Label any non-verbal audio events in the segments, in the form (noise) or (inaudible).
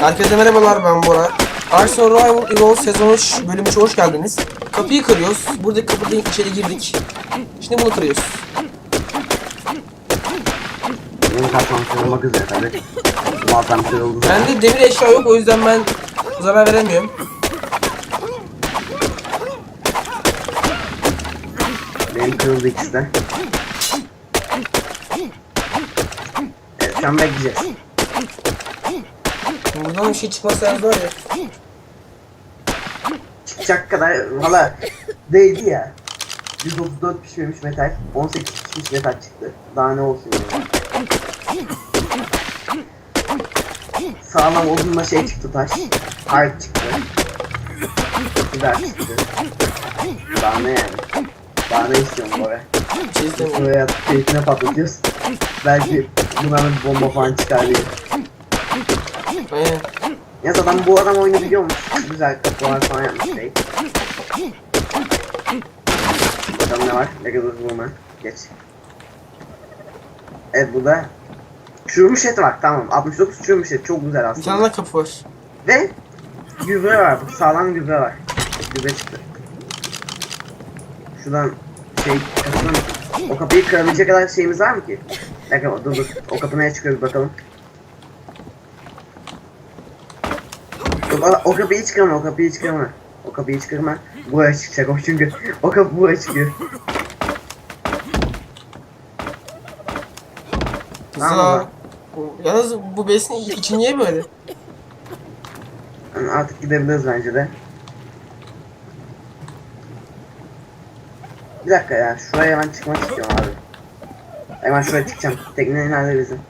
Herkese merhabalar ben Bora. Ark Survival Evolved sezon 3 bölüm 3'e hoş geldiniz. Kapıyı kırıyoruz. Buradaki kapıdan içeri girdik. Şimdi bunu kırıyoruz. Benim kaçmam kırılmak üzere tabi. Baltam kırıldı. Bende demir eşya yok o yüzden ben zarar veremiyorum. Benim kırıldı ikisi de. Şu an bekleyeceğiz. Buradan bir şey çıkması lazım var ya. Çıkacak kadar valla değdi ya. 134 pişmemiş metal, 18 pişmiş metal çıktı. Daha ne olsun yani. Sağlam odunla şey çıktı taş. Harp çıktı. Güzel çıktı. Daha ne yani? Daha ne istiyorum bu ara? İstemiyorum. Buraya keyfine patlatıyoruz. Belki buna bir bomba falan çıkar diye. Aynen. Ya adam bu adam oyunu biliyormuş. Güzel kapılar falan yapmış şey. Bakalım ne var? Ne kadar bulma. Geç. Evet burada çürümüş et var tamam. 69 çürümüş et çok güzel Bir aslında. tane kapı var. Ve gübre var. bu Sağlam gübre var. Gübre çıktı. Şuradan şey kapının o kapıyı kırabilecek kadar şeyimiz var mı ki? Dakika dur dur. O kapı neye çıkıyor bir bakalım. Dur, o- kapıyı çıkarma, o kapıyı çıkarma. O kapıyı çıkarma. Buraya çıkacak o çünkü. O kapı buraya çıkıyor. Tamam. Yalnız bu besin için niye böyle? Yani artık gidebiliriz bence de. Bir dakika ya, şuraya hemen çıkmak istiyorum abi. Hemen şuraya çıkacağım. Tekne nerede bizim?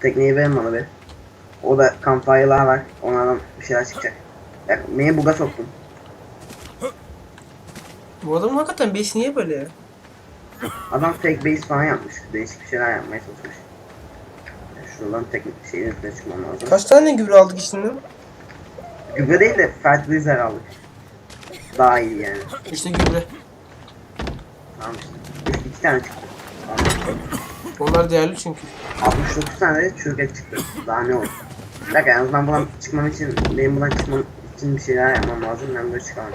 Tekneyi verin bana bir. O da campfire'lar var. Onlardan bir şeyler çıkacak. Ya, beni buga soktun. Bu adamın hakikaten besi niye böyle ya? Adam fake base falan yapmış. Değişik bir şeyler yapmaya çalışmış. Ya, Şuradan teknik şeyin üstüne çıkmam lazım. Kaç tane gübre aldık içinden? Gübre değil de fertilizer aldık. Daha iyi yani. İşte gübre. Tamam. İki, tane çıktı. Tamam. Onlar değerli çünkü. 69 tane de çürük çıktı. Daha ne olur? Bir dakika en azından buradan çıkmam için, benim buradan çıkmam için bir şeyler yapmam lazım. Ben böyle çıkamam.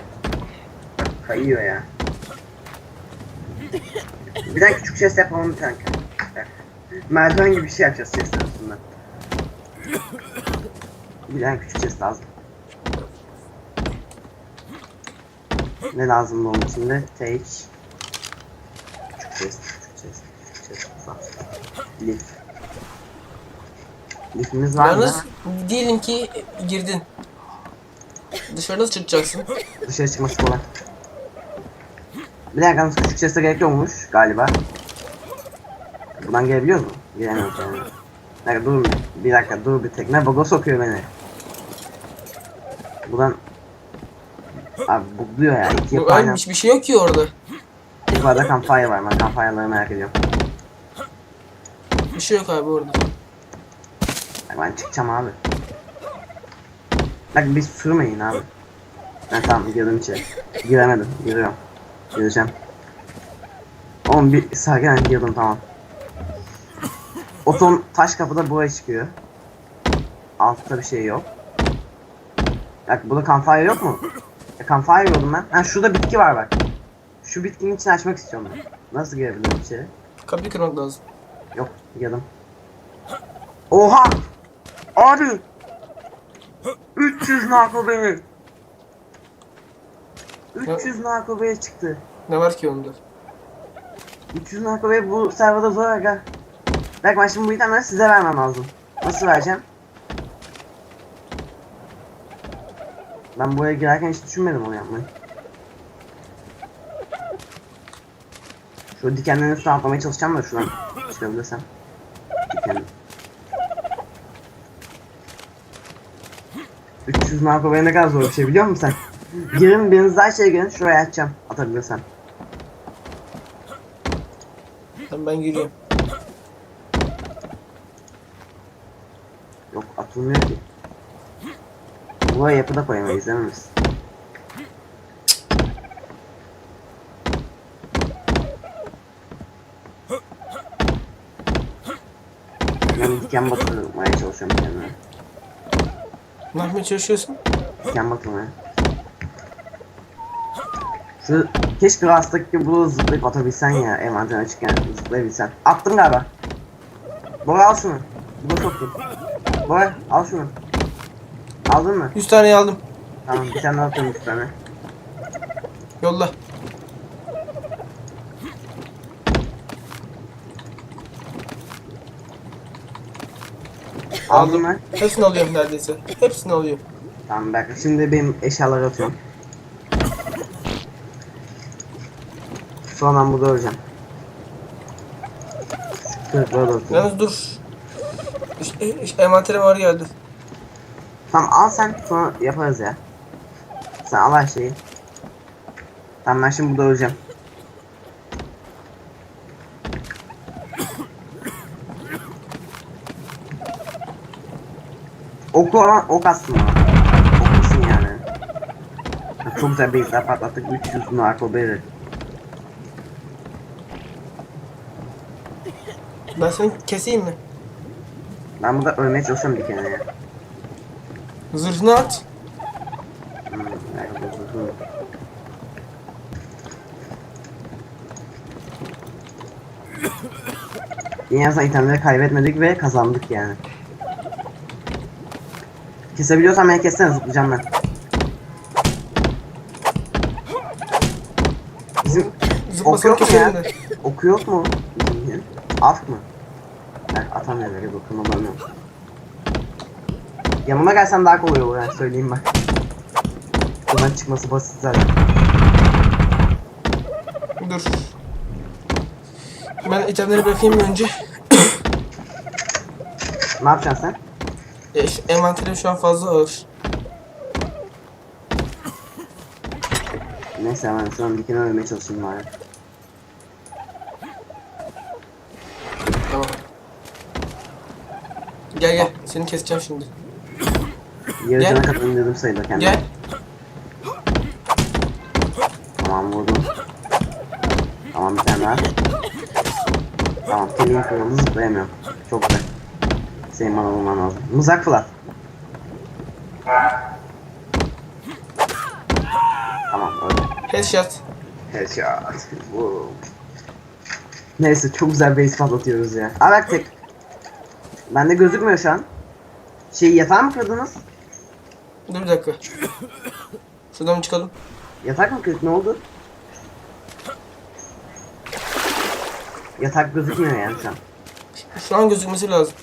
Bak, kayıyor ya. Bir tane küçük chest yapalım bir tane. Merdiven gibi bir şey yapacağız chest'in üstünden. Bir tane küçük chest lazım. Ne lazım bunun içinde? Take. Chest, chest, chest. Ufak. Lif. Lifimiz var mı? Yalnız diyelim ki girdin. Dışarı nasıl çıkacaksın? Dışarı çıkması kolay. Bir dakika yalnız küçük chest'e gerek yokmuş galiba. Buradan gelebiliyoruz mu? Giremiyoruz yani. Bir dakika dur bir, bir dakika dur bir tekne baga sokuyor beni. Buradan Abi bugluyor ya. İki Ay, aynen. hiçbir şey yok ki orada. Bir bardak campfire var. Ben campfire'ları merak ediyorum. Bir şey yok abi orada. Bak ben çıkacağım abi. Bak bir sürmeyin abi. Ben tamam girdim içeri. Giremedim. Giriyorum. Gireceğim. Oğlum bir sakin girdim tamam. O son taş kapıda buraya çıkıyor. Altta bir şey yok. Bak burada campfire yok mu? Ya campfire gördüm ben. Ha şurada bitki var bak. Şu bitkinin içini açmak istiyorum ben. Nasıl girebilirim içeri? Kapıyı kırmak lazım. Yok girdim. Oha! Abi! 300 narko beni. 300 narko beni çıktı. Ne var ki onda? 300 narko beni bu serverda zor aga. Bak ben şimdi bu itemleri size vermem lazım. Nasıl vereceğim? Ben buraya girerken hiç düşünmedim onu yapmayı. Şu dikenlerin üstüne atlamaya çalışacağım da şuradan çıkabilirsem. Diken. 300 narko beni ne kadar zor bir şey biliyor musun sen? Girin biriniz daha şey girin şuraya atacağım atabilirsem. Tamam ben giriyorum. Yok atılmıyor ki. Buraya yapı da koyamayız değil mi biz? Ben diken batırmaya çalışıyorum kendime. Ne yapmaya çalışıyorsun? Diken batırmaya. Şu keşke gibi bunu zıplayıp atabilsen ya envanter açıkken zıplayabilsen. Attım galiba. Bora al şunu. Bu da soktum. Bora al şunu. Aldın mı? 100 tane aldım. Tamam bir tane atıyorum üç tane. Yolla. Aldın mı? Hepsini alıyorum neredeyse. Hepsini alıyorum. Tamam bak şimdi benim eşyaları atıyorum. Sonra ben burada öleceğim. Kırıkları da atıyorum. Yalnız dur. İşte, işte envantere var geldi. Tamam al sen sonra yaparız ya. Sen al her şeyi. Tamam ben şimdi burada öleceğim. Oku olan ok aslında. Okusun yani. Ya Çok güzel base'ler patlattık. 300 narko beri. Ben seni keseyim mi? Ben burada ölmeye çalışıyorum bir kere ya. Zırhını at. Hmm, nerede zırhı? (coughs) En azından itemleri kaybetmedik ve kazandık yani. Kesebiliyorsam beni kessene zıplayacağım ben. Bizim ok yok mu ya? Oku yok mu? Af mı? Ben atamıyorum öyle bakın olamıyorum. Yanıma gelsen daha kolay olur yani söyleyeyim ben. Buradan çıkması basit zaten. Dur. Ben itemleri bırakayım önce. Ne yapacaksın sen? E, şu envanterim şu an fazla ağır. Neyse ben şu an dikine ölmeye çalışayım bari. Tamam. Gel gel. Seni keseceğim şimdi. Yarı Gel. cana kadar indirdim sayıda kendimi. Gel. Tamam vurdum. Tamam bir tane daha. Tamam kemiğim kırıldı zıplayamıyorum. Çok güzel. Senin bana bulman lazım. Mızrak fırlat. Tamam öyle. Headshot. Headshot. Wow. Neyse çok güzel base patlatıyoruz ya. Aa bak tek. Bende gözükmüyor şu an. Şey yatağı mı kırdınız? Dur bir dakika. Şuradan mı çıkalım? Yatak mı kırık ne oldu? Yatak gözükmüyor yani şu an. Şu an gözükmesi lazım.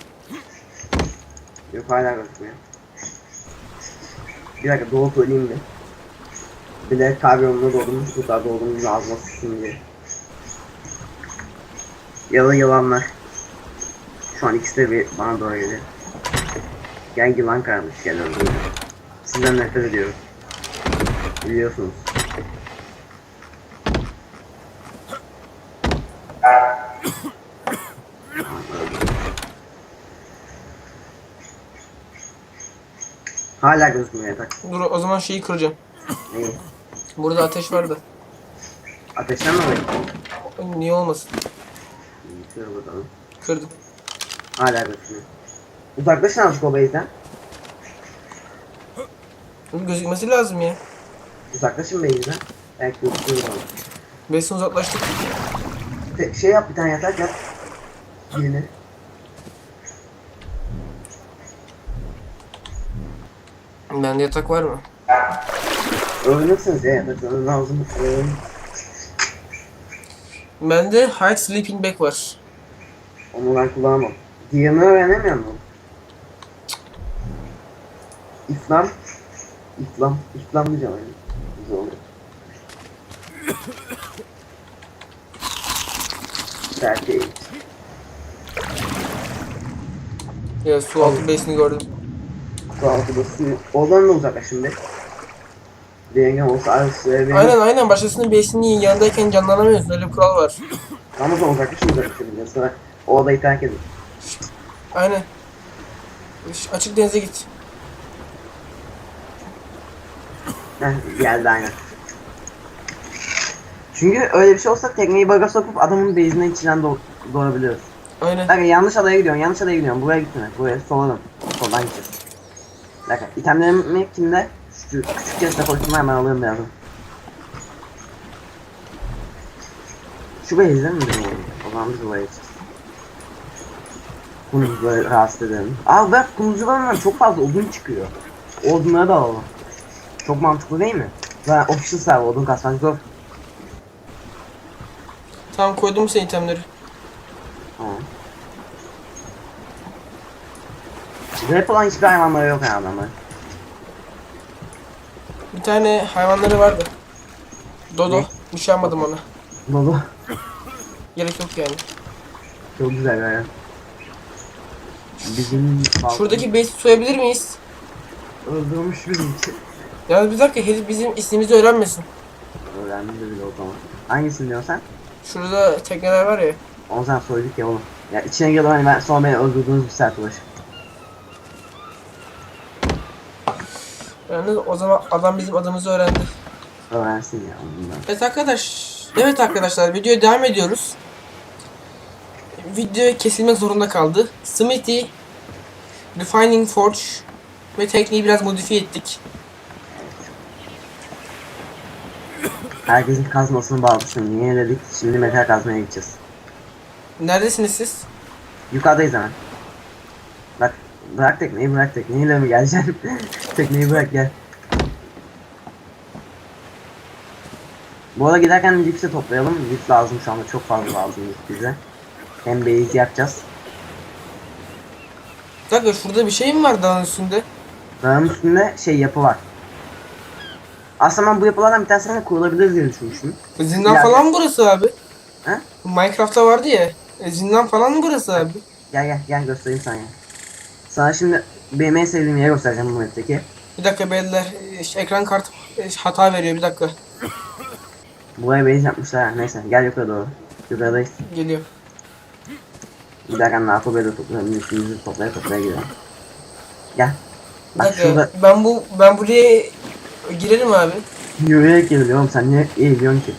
Yok hala gözükmüyor. Bir dakika doğup öleyim bir. Bir de kahve yoluna doğdum. Bu kadar doğdum gibi ağzıma sıçsın diye. Yalan yalanlar. Şu an ikisi de bir bana doğru geliyor. Gel yılan karmış gel öldürme. Sizden nefret ediyorum. Biliyorsunuz. Hala gözükmüyor yatak. Dur o zaman şeyi kıracağım. Neyi? Burada ateş var da. Ateşten mi bakayım? Niye olmasın? Şöyle bakalım. Kırdım. Hala gözükmüyor. Uzaklaşın azıcık o base'den. Dur, Gözükmesi lazım ya. Uzaklaşın base'den. Belki gözüküyor bana. Besin uzaklaştık. Te- Şey yap bir tane yatak yap. Birini. Bende yatak var mı? Öğrenirsiniz ya yataklarınız lazım. Öğrenin. Bende hide sleeping bag var. Onu ben kullanamam. Diğerini öğrenemiyor musun? İslam. İslam. İslam diyeceğim yani. Güzel oluyor. Belki Ya su altı besini gördüm. Sağlıklı basın. Oradan da uzaklaşın be. Bir yengem olsa arası benim. Aynen aynen başkasının besini yanındayken canlanamıyorsun. Öyle bir kural var. Ama sonra uzaklaşın diyor. Sonra o odayı terk edin. Aynen. Açık denize git. Heh geldi aynen. Çünkü öyle bir şey olsa tekneyi baga sokup adamın base'ine içinden do doğabiliyoruz. Aynen. Bak yanlış adaya gidiyorsun. Yanlış adaya gidiyorsun. Buraya gitme. Buraya sola dön. Soldan gideceğiz. Dakika. İtemlerim kimde? Şu küçük chest'e koştum hemen alıyorum birazdan. Şu değil mi bizim oyun? O zaman biz gideceğiz. Bunu böyle rahatsız edelim. Aa bak kumrucularından çok fazla odun çıkıyor. O Odunları da alalım. Çok mantıklı değil mi? Ve official server odun kasmak zor. Tamam koydum senin itemleri. Tamam. Rap olan hiçbir hayvanları yok herhalde ama. Bir tane hayvanları vardı. Dodo. Ne? Yapmadım ona. Dolu. Gerek yok yani. Çok güzel ya. Bizim Şuradaki base'i soyabilir miyiz? öldürmüş bizim için. Yalnız bir dakika herif bizim ismimizi öğrenmesin. Öğrendim de bile o zaman. Hangisini diyorsun sen? Şurada tekneler var ya. Onu sen soyduk ya oğlum. Ya içine girdim hani ben sonra beni öldürdüğünüz bir saat ulaş. Yalnız o zaman adam bizim adımızı öğrendi. Öğrensin ya ondan. Evet arkadaş. Evet arkadaşlar videoya devam ediyoruz. Video kesilmek zorunda kaldı. Smithy Refining Forge ve tekniği biraz modifiye ettik. Herkesin kazmasını bağlamıştım. Niye dedik? Şimdi metal kazmaya gideceğiz. Neredesiniz siz? Yukarıdayız hemen. Bırak tekneyi bırak tekneyle mi geleceksin? (laughs) tekneyi bırak gel. Bu arada giderken lips de toplayalım. Lips lazım şu anda çok fazla lazım bize. Hem base yapacağız. Dakika şurada bir şey mi var dağın üstünde? Dağın üstünde şey yapı var. Aslında ben bu yapılardan bir tanesine kurulabiliriz diye düşünmüştüm. Zindan Ya- falan mı burası abi? He? Minecraft'ta vardı ya. E, zindan falan mı burası abi? Gel gel gel göstereyim sana ya. Sana şimdi benim en sevdiğim yeri göstereceğim bu map'teki. Bir dakika beyler ekran kartı hata veriyor bir dakika. Buraya base yapmışlar. Neyse gel yukarı doğru. Yukarıdayız. Geliyor. Giderken narkobeyi de toplayalım. Üstümüzü toplaya toplaya gidelim. Gel. Bir Bak dakika şurada ben bu ben buraya girerim abi. yürüyerek geliyor oğlum sen niye eğiliyorsun ki?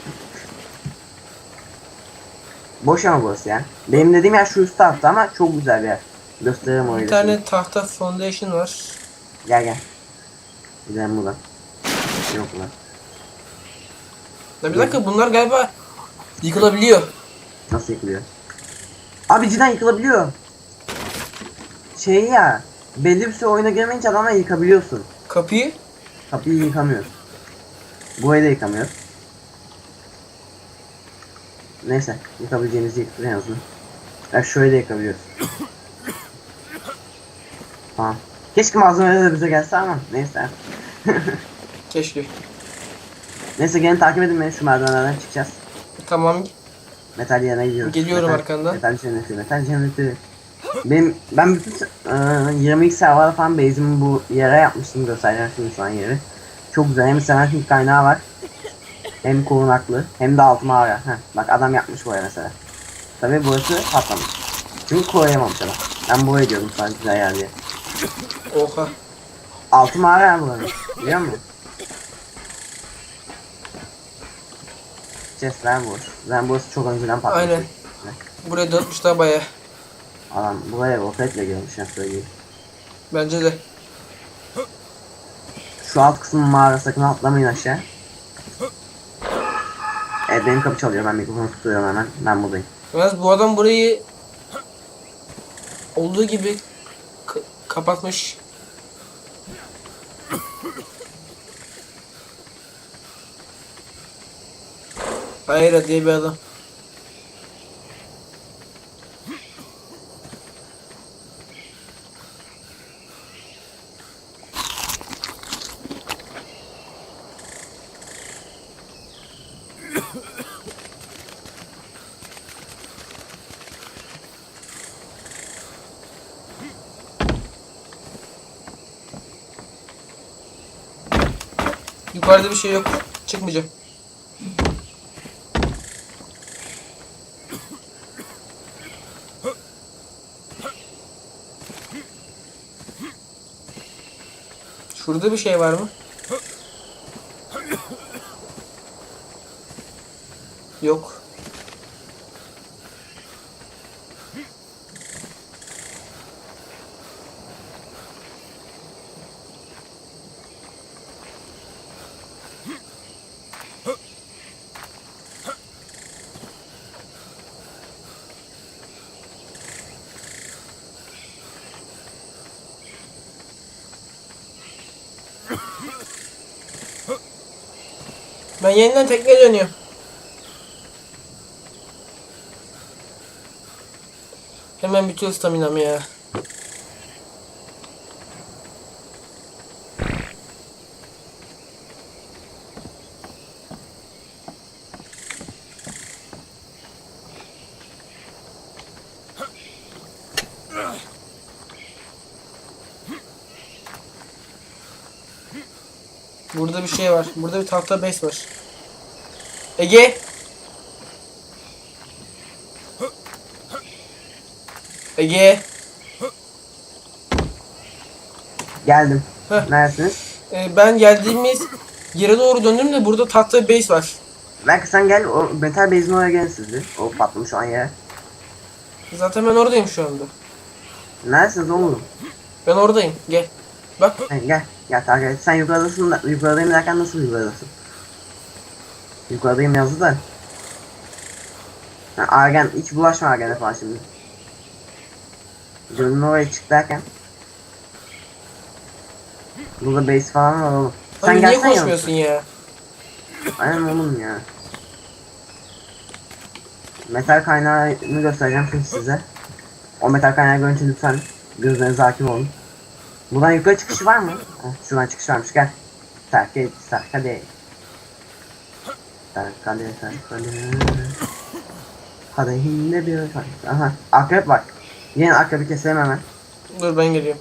Boş ama burası ya. Benim dediğim yer şu üst tarafta ama çok güzel bir yer. Gösteririm orayı. Bir tane tahta foundation var. Gel gel. Gidelim buradan. Yok lan. Ya bir dakika bunlar galiba yıkılabiliyor. Nasıl yıkılıyor? Abi cidden yıkılabiliyor. Şey ya. Belli bir süre oyuna girmeyince adamla yıkabiliyorsun. Kapıyı Kapıyı yıkamıyoruz. Burayı da yıkamıyoruz. Neyse, yıkabileceğimizi yıktık en azından. Ya şöyle yıkabiliyoruz. Tamam. Keşke malzemeler de bize gelse ama neyse. (laughs) keşke. neyse gelin takip edin beni şu merdivenlerden çıkacağız. Tamam. Metal yerine gidiyoruz. Geliyorum metal, arkandan. Metal cenneti, metal cenneti. Benim, ben bütün e, 22 server falan base'imi bu yere yapmıştım göstereceğim şimdi şu an yeri. Çok güzel hem sementik kaynağı var. Hem korunaklı hem de altı mağara. Heh, bak adam yapmış buraya mesela. Tabi burası patlamış. Çünkü koruyamamış adam. Ben buraya diyordum sadece güzel yer diye. Oha. Altı mağara ya. Biliyor musun? Boş. Ben burası çok önceden patlamış. Aynen. Buraya dağıtmışlar baya. Adam buraya roketle gelmiş ya söyleyeyim. Bence de. Şu alt kısmın mağara sakın atlamayın aşağı. Evet benim kapı çalıyor ben mikrofonu tutuyorum hemen. Ben buradayım. Yalnız bu adam burayı olduğu gibi kapatmış. Hayır diye bir adam. Yukarıda bir şey yok. Çıkmayacağım. Şurada bir şey var mı? Yok. Ben yeniden tekneye dönüyorum. Hemen bitiyor staminam ya. Burada bir şey var. Burada bir tahta base var. Ege. Ege. Geldim. Heh. Neredesiniz? Ee, ben geldiğimiz yere doğru döndüm de burada tahta base var. Belki sen gel o metal base'in oraya gelin siz bir. O patlamış olan yere. Zaten ben oradayım şu anda. Neredesiniz oğlum? Ben oradayım. Gel. Bak. Sen gel. Gel takip et. Sen yukarıdasın da yukarıdayım derken nasıl yukarıdasın? Yukarıdayım yazdı da. Ha, Argen hiç bulaşma Argen'e falan şimdi. Gönlün oraya çık derken. Burada base falan var oğlum. Sen niye gelsene koşmuyorsun ya? Aynen oğlum ya. Metal kaynağını göstereceğim şimdi size. O metal kaynağı görünce lütfen gözlerinize hakim olun. Buradan yukarı çıkışı var mı? Heh, şuradan çıkış varmış gel. Terk et, terk hadi. Terk hadi. Kadehinde bir Aha, akrep bak. Yine akrebi keselim hemen. Dur ben geliyorum.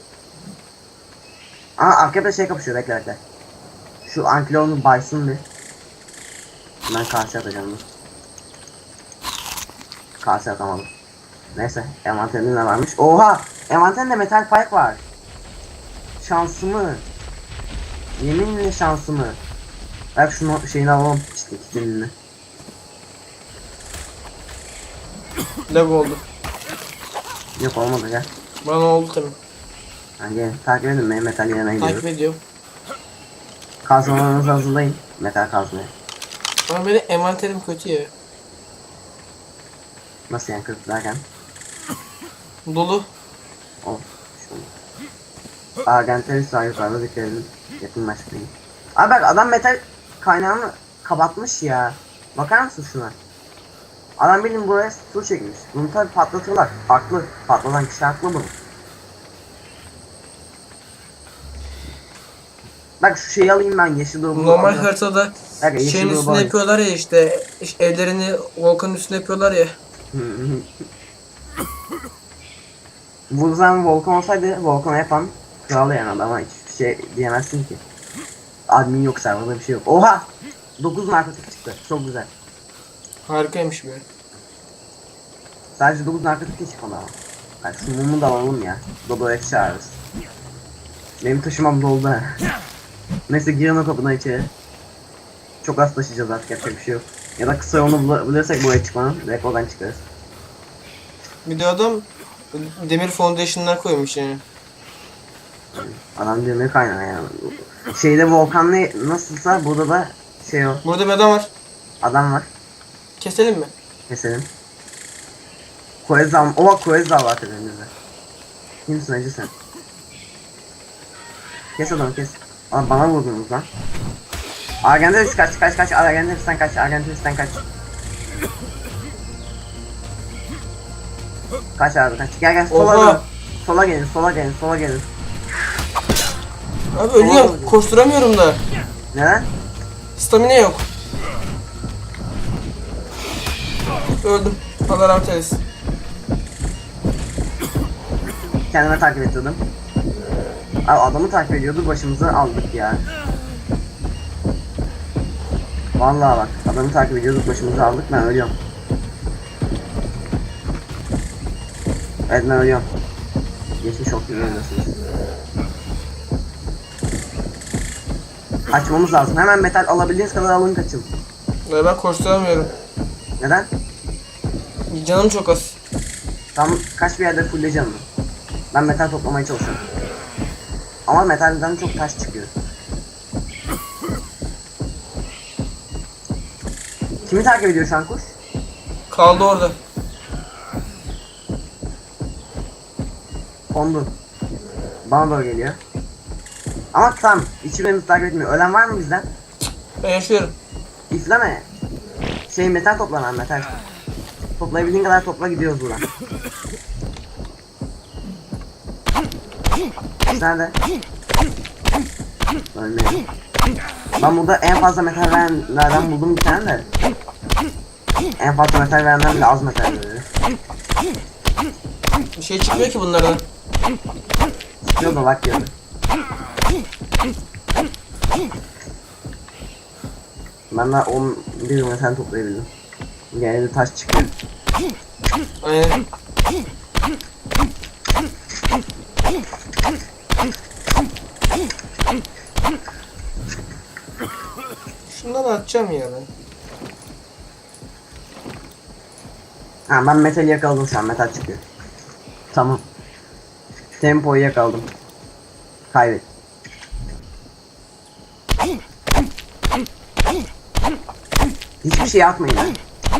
Aa akreple şey kapışıyor bekle bekle. Şu ankilonu baysın bir. Ben karşı atacağım dur. Karşı atamadım. Neyse envanterinde ne varmış? Oha! Envanterinde metal pike var. Şansımı. Yeminle şansımı. Bak şunu şeyini alalım kitinini. Lag oldu. Yok olmadı gel. Bana oldu tabii. Yani gelin takip edin beni metal yerine gidiyoruz. Takip ediyorum. Kazmalarınızı hazırlayın. Metal kazmayı. Ama benim envanterim kötü ya. Nasıl yani kırık derken? Dolu. O. Şunu. Argentaris var yukarıda dikkat edin. Yakınlaşmayın. Abi bak adam metal kaynağını kapatmış ya. Bakar mısın şuna? Adam bildiğin buraya su çekmiş. Bunu tabi patlatırlar. Haklı. Patlatan kişi haklı bunu. Bak şu şeyi alayım ben yeşil grubu. Normal haritada Bak, yeşil şeyin grubu üstüne alayım. yapıyorlar ya işte iş- evlerini volkanın üstüne yapıyorlar ya. (laughs) Bu zaman Volkan olsaydı Volkan yapan kral yani adama hiçbir şey diyemezsin ki. Admin yok serverda bir şey yok. Oha! 9 narkotik çıktı. Çok güzel. Harikaymış be. Sadece 9 narkotik de çıkmadı ama. Bak şu mumu da alalım ya. Dodo'ya çağırırız. Benim taşımam doldu ha. Neyse girin o kapıdan içeri. Çok az taşıyacağız artık yapacak bir şey yok. Ya da kısa yolunu bul- bulursak buraya çıkmanın direkt oradan çıkarız. Bir de adam demir foundation'lar koymuş yani. Adam demir kaynağı yani. Şeyde volkanlı nasılsa burada da şey o. Burada bir adam var. Adam var. Keselim mi? Keselim. Koezal, oha Koezal var tepemizde. Kimsin acı sen? Kes adamı kes. Aa, bana vurdunuz lan. Argenteris kaç kaç kaç Argenteris'ten kaç Argenteris'ten kaç. Kaç abi kaç. Gel gel sola Oha. dön. Sola gelin sola gelin sola gelin. Abi ölüyorum. Koşturamıyorum da. Neden? Stamina yok. Öldüm. Allah rahmet eylesin. Kendime takip ediyordum. Abi adamı takip ediyordu başımızı aldık ya. Vallahi bak adamı takip ediyorduk başımızı aldık ben ölüyorum. Evet ben ölüyorum. Geçmiş çok güzel. Kaçmamız lazım. Hemen metal alabildiğiniz kadar alın kaçın. Ve ben koşturamıyorum. Neden? Canım çok az. Tam kaç bir yerde fulle canım. Ben metal toplamaya çalışıyorum. Ama metalden çok taş çıkıyor. Kimi takip ediyor şu an kuş? Kaldı orada. Kondu. Bana doğru geliyor. Ama tamam hiçbirimiz takip etmiyor. Ölen var mı bizden? Ben yaşıyorum. İfleme. Şey metal topla lan metal. Toplayabildiğin kadar topla gidiyoruz buradan. Nerede? Ölmeyin. Ben burada en fazla metal verenlerden buldum bir tane de. En fazla metal verenden bile az metal veriyor. Bir şey çıkmıyor ki bunlardan. Çıkıyor da bak geldi. Ben daha 11 metal toplayabildim. Gene de taş çıkıyor. Aynen. Şundan atacağım ya ben. Ha ben metali yakaladım şu an metal çıkıyor. Tamam. Tempoyu yakaladım. Kaybet. Hiçbir şey atmayın.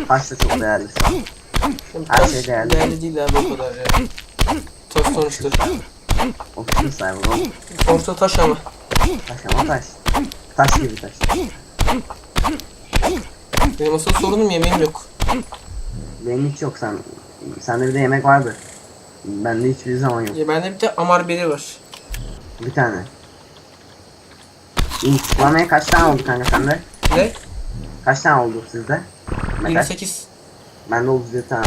Taş da çok değerli. Her şey değerli. değerli değil abi o kadar ya. Taş sonuçta. Ofisini say oğlum. Sonuçta taş ama. Taş ama taş. Taş gibi taş. Benim asıl sorunum yemeğim yok. Benim hiç yok sen. Sende bir de yemek vardı. Bende hiçbir zaman yok. Ya bende bir de amar beri var. Bir tane. İntiklamaya kaç tane oldu kanka sende? Ne? Kaç tane oldu sizde? Metal. 28. Bende 37 tane.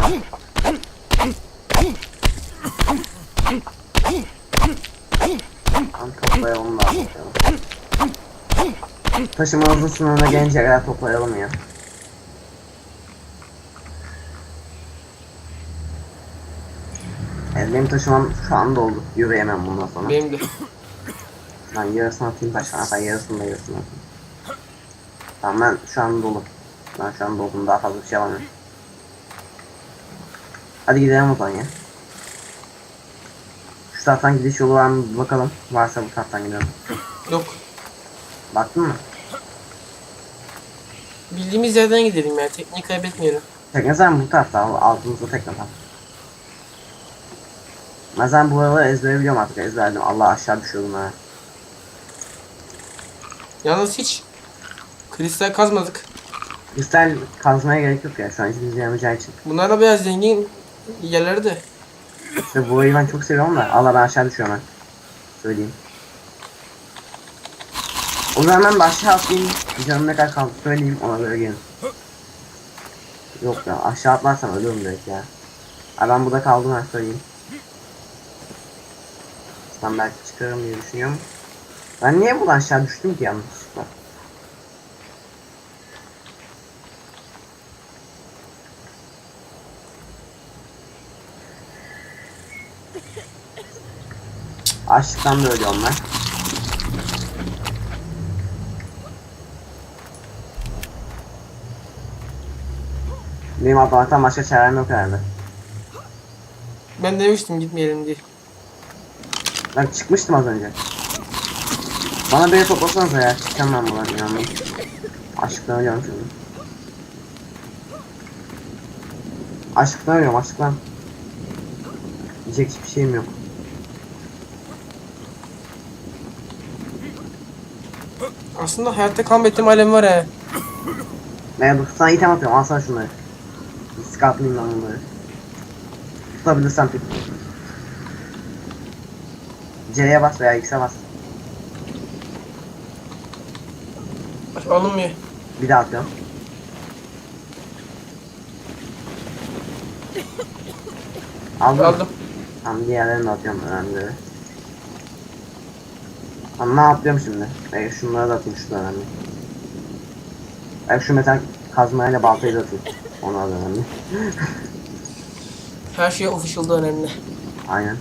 Tam toplayalım da. Taşıma hızlı sınırına gelince kadar toplayalım ya. Evet, benim taşımam şu an doldu. Yürüyemem bundan sonra. Benim de. Ben yarısını atayım taşına. Hatta yarısını da yarısını atayım. Tamam ben şu an dolu. Ben şu an doldum. Daha fazla bir şey alamıyorum. Hadi gidelim o zaman ya. Şu taraftan gidiş yolu var mı bakalım. Varsa bu taraftan gidelim. Yok. Baktın mı? Bildiğimiz yerden gidelim ya. Tekniği kaybetmeyelim. Tekne zaten bu tarafta. Altımızda tekne tam. Ben zaten buraları ezbere biliyorum artık. Ezberledim. Allah aşağı düşüyordum ha. Yalnız hiç kristal kazmadık. Kristal kazmaya gerek yok ya. Şu an hiçbir yamayacağı için. Bunlar da biraz zengin yerleri de. İşte burayı ben çok seviyorum da Allah ben aşağı düşüyorum ben. Söyleyeyim. O zaman ben aşağı atlayayım. Canım ne kadar kaldı söyleyeyim ona göre gelin. Yok ya aşağı atlarsam ölüyorum direkt ya. Ha ben burada kaldım ben söyleyeyim. Ben belki çıkarım diye düşünüyorum. Ben niye buradan aşağı düştüm ki yanlışlıkla? Açlıktan ölüyorum ben. Benim atlamaktan başka çarem yok herhalde. Ben demiştim gitmeyelim diye. Ben çıkmıştım az önce. Bana beni toplasanıza ya. Çıkacağım ben buradan inandım. Açlıktan ölüyorum şimdi. Açlıktan ölüyorum açlıktan. Yiyecek hiçbir şeyim yok. Aslında hayatta kalma ihtimalim var he. Ben dur sana item atıyorum al sana şunları. Risk atmayayım ben bunları. Tutabilirsem tut. C'ye bas veya X'e bas. Alınmıyor. Bir daha atıyorum. Aldın mı? Aldım. Tamam diğerlerini de atıyorum önemli. ne yapıyorum şimdi? Belki şunları da atayım şu önemli. Belki şu metal kazmayla baltayı da atayım. Onlar da önemli. Her şey official'da önemli. Aynen.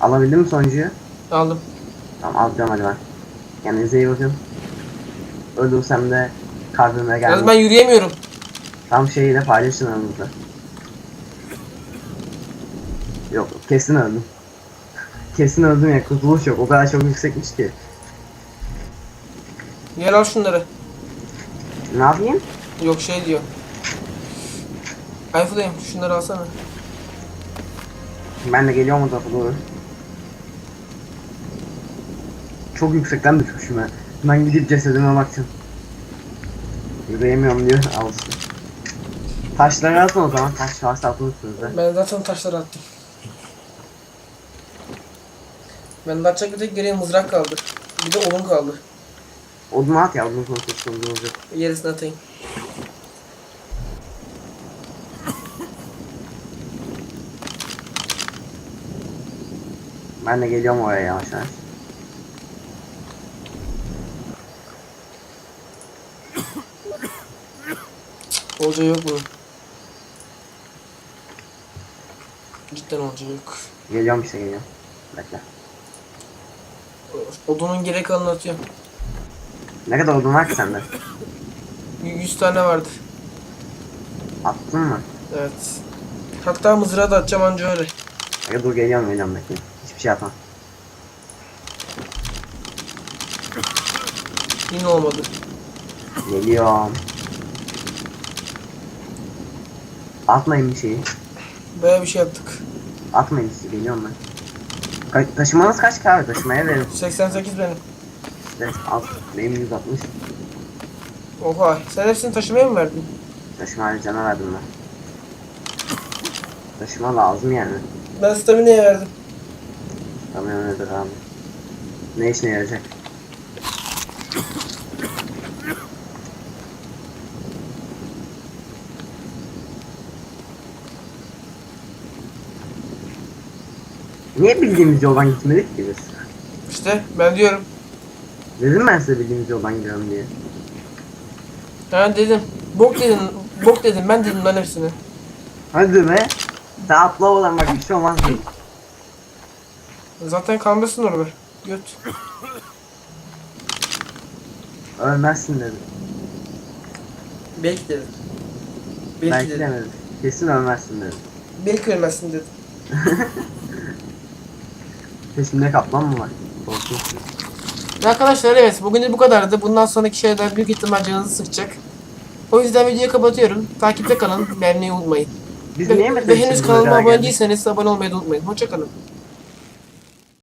Alabildin mi sonuncuyu? Aldım. Tamam alacağım hadi ben. Kendinize iyi bakın. Ölürsem de kalbime gelmeyin. ben yürüyemiyorum. Tam şeyiyle paylaşın aranızda. Yok kesin öldüm. Kesin öldüm ya kurtuluş yok. O kadar çok yüksekmiş ki. Gel al şunları. Ne yapayım? Yok şey diyor. Ayfudayım şunları alsana. Ben de geliyorum o tarafa doğru. çok yüksekten düşmüşüm ben. Ben gidip cesedime bakacağım. Yürüyemiyorum diyor. Al işte. Taşları atın o zaman. Taş varsa atın üstünüze. Ben zaten taşları attım. Ben atacak bir tek geriye mızrak kaldı. Bir de olun kaldı. Odunu at ya. Odunu konuşup sorunumuz yok. Gerisini atayım. Ben de geliyorum oraya yavaş yavaş. Olacağı yok bunun. Cidden olacağı yok. Geliyorum işte geliyorum. Bekle. Odunun geri kalanını atıyorum. Ne kadar odun var ki sende? Y- 100 tane vardı. Attın mı? Evet. Hatta mızrağı da atacağım anca öyle. Bekle dur geliyorum geliyorum bekle. Hiçbir şey atmam. Yine olmadı. Geliyorum. Atmayın bir şeyi. Baya bir şey yaptık. Atmayın işte geliyorum ben. Ka- taşımanız kaç kahve taşımaya verin. 88 benim. İşte al. Benim 160. Oha. Sen hepsini taşımaya mı verdin? Taşıma harcana verdim ben. Taşıma lazım yani. Ben stamina'ya verdim. Tamam nedir abi. Ne işine yarayacak? Niye bildiğimiz yoldan gitmedik ki biz? İşte ben diyorum. Dedim ben size bildiğimiz yoldan gidiyorum diye. Ha dedim. Bok dedin. Bok dedim. Ben dedim ben hepsini. Hadi be. Daha atla olan bak bir şey olmaz. Zaten kalmışsın orada. Göt. Ölmezsin dedim. Belki dedim. Belki, Belki dedim. demedim. Kesin ölmezsin dedim. Belki ölmezsin dedim. (laughs) Peşimde kaplan mı var? Korkuyorsun. Arkadaşlar evet bugün de bu kadardı. Bundan sonraki şeyler büyük ihtimal canınızı sıkacak. O yüzden videoyu kapatıyorum. Takipte kalın. Beğenmeyi unutmayın. Biz Ve, niye ve henüz kanalıma abone değilseniz abone olmayı da unutmayın. Hoşçakalın.